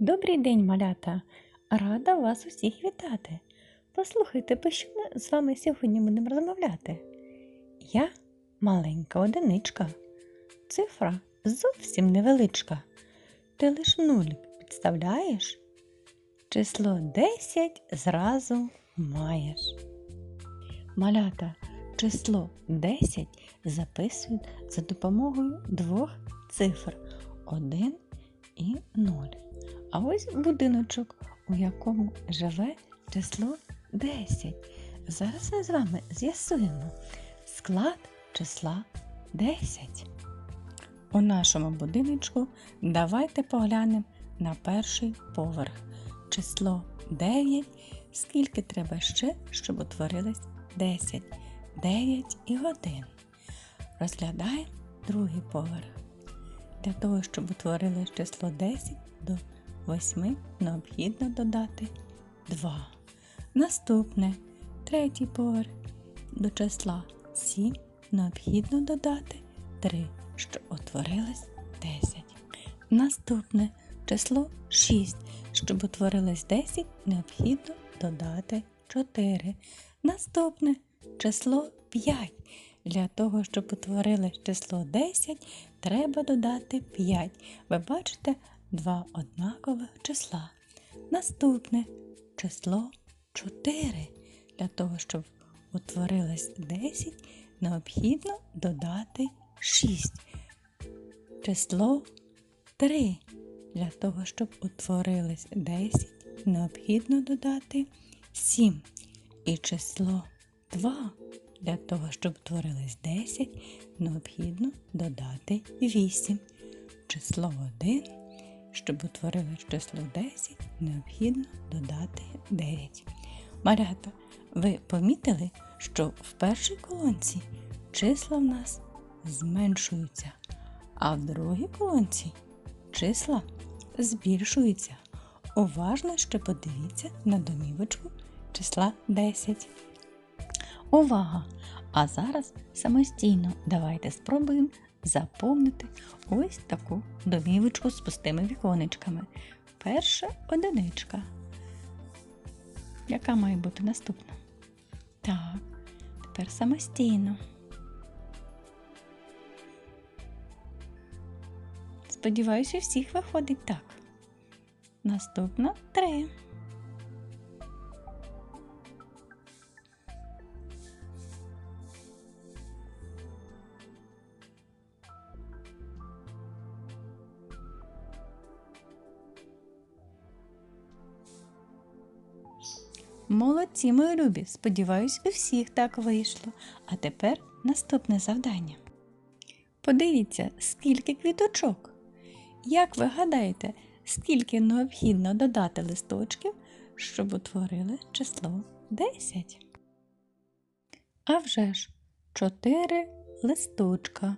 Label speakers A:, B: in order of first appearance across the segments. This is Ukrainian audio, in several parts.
A: Добрий день, малята! Рада вас усіх вітати. Послухайте, про що ми з вами сьогодні будемо розмовляти. Я маленька одиничка, цифра зовсім невеличка. Ти лиш нулик підставляєш? Число 10 зразу маєш. Малята, число 10 записують за допомогою двох цифр 1 і 0. А ось будиночок, у якому живе число 10. Зараз ми з вами з'ясуємо склад числа 10. У нашому будиночку давайте поглянемо на перший поверх. Число 9. Скільки треба ще, щоб утворилось 10? 9 і 1. Розглядаємо другий поверх. Для того, щоб утворилось число 10 до 8 необхідно додати 2. Наступне третій поверх. До числа 7 необхідно додати 3, що утворилось 10. Наступне число 6. Щоб утворилось 10, необхідно додати 4. Наступне число 5. Для того, щоб утворилось число 10, треба додати 5. Ви бачите два однакових числа. Наступне число 4. Для того, щоб утворилось 10, необхідно додати 6. Число 3. Для того, щоб утворилось 10, необхідно додати 7. І число 2. Для того, щоб утворилось 10, необхідно додати 8. Число 1. Щоб утворилось число 10, необхідно додати 9. Малята, ви помітили, що в першій колонці числа в нас зменшуються, а в другій колонці числа збільшуються. Уважно ще подивіться на домівочку числа 10. Увага! А зараз самостійно давайте спробуємо заповнити ось таку домівочку з пустими віконечками. Перша одиничка. Яка має бути наступна? Так, тепер самостійно. Сподіваюся, у всіх виходить так. Наступна три. Молодці, мої любі! Сподіваюсь, у всіх так вийшло. А тепер наступне завдання. Подивіться, скільки квіточок. Як ви гадаєте, скільки необхідно додати листочків, щоб утворили число 10? А вже ж, 4 листочка.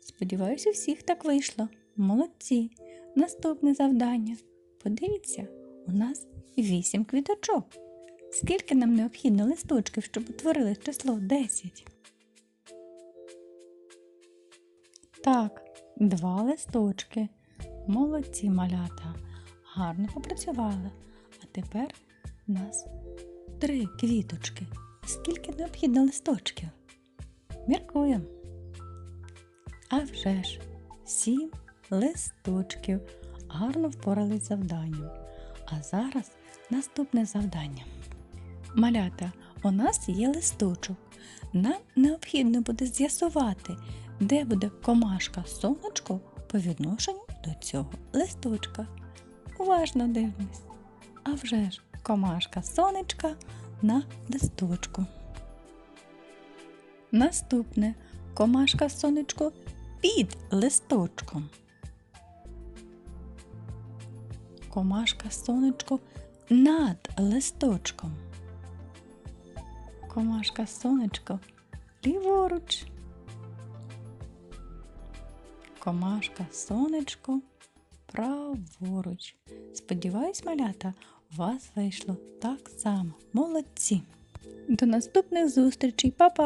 A: Сподіваюся, у всіх так вийшло. Молодці. Наступне завдання. Подивіться, у нас 8 квіточок. Скільки нам необхідно листочків, щоб утворили число 10? Так, два листочки. Молодці малята. Гарно попрацювали. А тепер у нас три квіточки. Скільки необхідно листочків? Міркуємо. А вже ж, сім листочків. Гарно впорались завданням. А зараз наступне завдання. Малята, у нас є листочок. Нам необхідно буде з'ясувати, де буде комашка сонечко по відношенню до цього листочка. Уважно дивимось. А вже ж комашка сонечка на листочку. Наступне комашка сонечко під листочком. Комашка сонечко над листочком. Комашка сонечко ліворуч. Комашка сонечко праворуч. Сподіваюсь, малята, у вас вийшло так само. Молодці. До наступних зустрічей, Па-па!